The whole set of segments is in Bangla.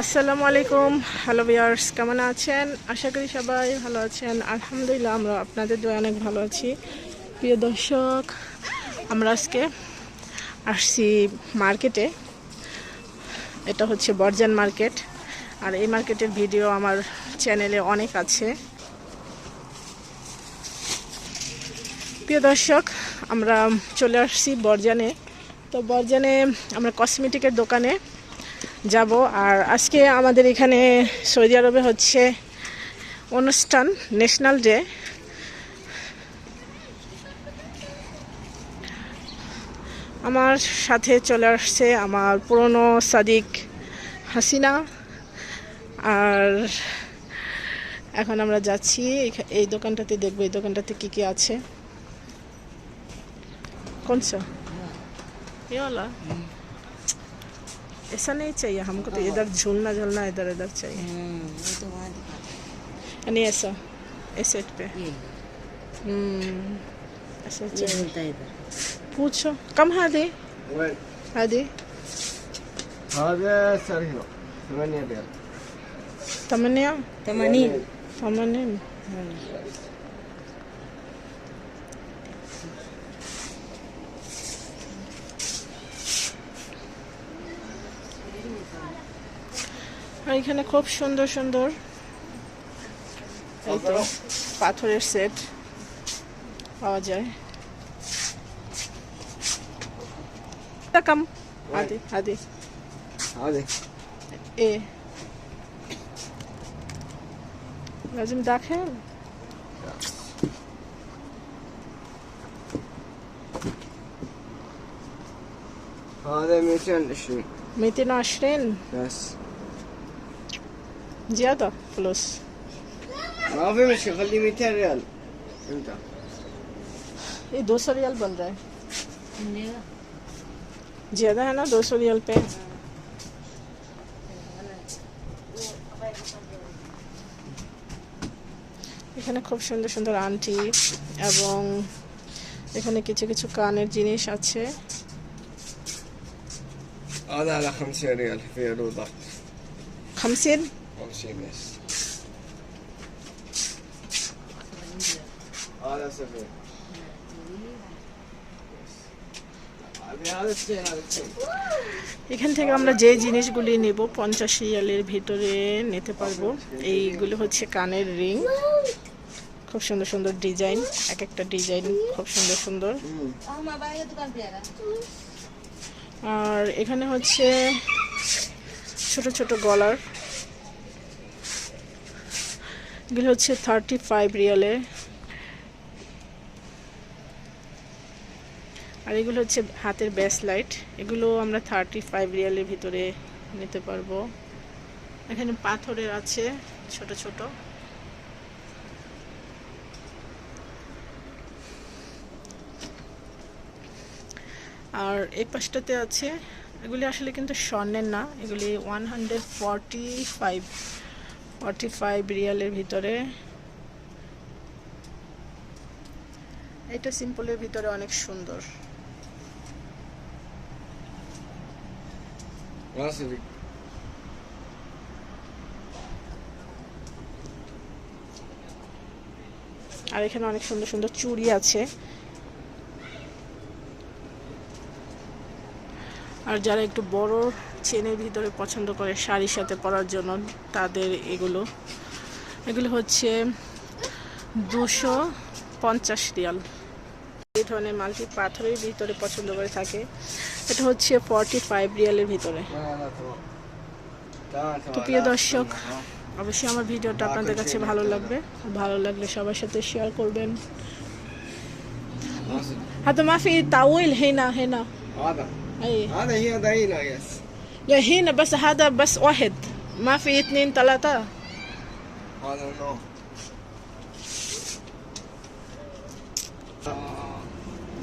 আসসালামু আলাইকুম। হ্যালো ভিয়ার্স কেমন আছেন? আশা করি সবাই ভালো আছেন। আলহামদুলিল্লাহ, আমরা আপনাদের দয়া অনেক ভালো আছি। প্রিয় দর্শক, আমরা আজকে আসছি মার্কেটে। এটা হচ্ছে বর্জান মার্কেট। আর এই মার্কেটের ভিডিও আমার চ্যানেলে অনেক আছে। প্রিয় দর্শক, আমরা চলে আসছি বর্জানে। তো বর্জানে আমরা কসমেটিকের দোকানে। যাব। আর আজকে আমাদের এখানে সৌদি আরবে হচ্ছে অনুষ্ঠান ন্যাশনাল ডে আমার সাথে চলে আসছে আমার পুরনো সাদিক হাসিনা। আর এখন আমরা যাচ্ছি এই দোকানটাতে দেখব, এই দোকানটাতে কী কী আছে। কোনসা ইওলা ऐसा नहीं चाहिए हमको तो इधर झूलना झूलना इधर इधर चाहिए हम्म, वो तो वहाँ दिखाता यानी ऐसा इस सेट पे है। ये हम्म ऐसा ये चाहिए बोलता है इधर पूछो कम هذه وين؟ هذه هذا سعر هنا ثمانية ريال ثمانية तमनी ثمانين এখানে খুব সুন্দর সুন্দর এই তো পাথরের সেট পাওয়া যায় তা কাম আদি আদি هذه ايه لازم داخل هذا 220 220 بس زيادة فلوس ما في مشكلة خليه 200 ريال انت ये 200 रियल बन रहा है मिलेगा ज्यादा है ना 200 रियल पे এখানে খুব সুন্দর সুন্দর আন্টি এবং এখানে কিছু কিছু কানের জিনিস আছে هذا على 50 ريال في عروضات 50 Obviously missed. Oh, that's a bit. এখান থেকে আমরা যে জিনিসগুলি নেব পঞ্চাশ রিয়ালের ভিতরে নিতে পারব। এইগুলো হচ্ছে কানের রিং। খুব সুন্দর সুন্দর ডিজাইন এক একটা ডিজাইন খুব সুন্দর সুন্দর। আর এখানে হচ্ছে ছোট ছোট গলার এগুলো হচ্ছে থার্টি ফাইভ রিয়ালে। আর এগুলো হচ্ছে হাতের ব্যাস লাইট। এগুলো আমরা থার্টি ফাইভ রিয়ালের ভিতরে নিতে পারব। এখানে পাথরের আছে, ছোট ছোট। আর এই পাশটাতে আছে, এগুলি আসলে কিন্তু স্বর্ণের না, এগুলি one hundred forty five forty five রিয়ালের ভিতরে। এটা সিম্পলের ভিতরে অনেক সুন্দর। আর এখানে অনেক সুন্দর সুন্দর চুড়ি আছে। আর যারা একটু বড় চেনের ভিতরে পছন্দ করে শাড়ির সাথে পরার জন্য, তাদের এগুলো। এগুলো হচ্ছে দুশো পঞ্চাশ রিয়াল। এই ধরনের মালটি পাথরের ভিতরে পছন্দ করে থাকে। এটা হচ্ছে ফর্টি ফাইভ রিয়ালের ভিতরে। তো প্রিয় দর্শক, অবশ্যই আমার ভিডিওটা আপনাদের কাছে ভালো লাগবে। ভালো লাগলে সবার সাথে শেয়ার করবেন। হ্যাঁ তো মাফি তাউল হেনা হেনা। هنا هذا هي ضعينة يس يا هنا بس هذا بس واحد. ما في اثنين ثلاثة. هذا نو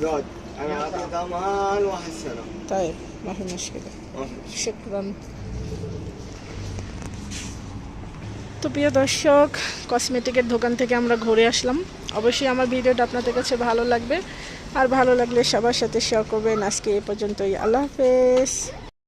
زود أنا اعطي ضمان واحد سنة طيب ما في مشكلة. ما তো প্রিয় দর্শক কসমেটিকের দোকান থেকে আমরা ঘুরে আসলাম। অবশ্যই আমার ভিডিওটা আপনাদের কাছে ভালো লাগবে। আর ভালো লাগলে সবার সাথে শেয়ার করবেন। আজকে এ পর্যন্তই। আল্লাহ হাফেজ।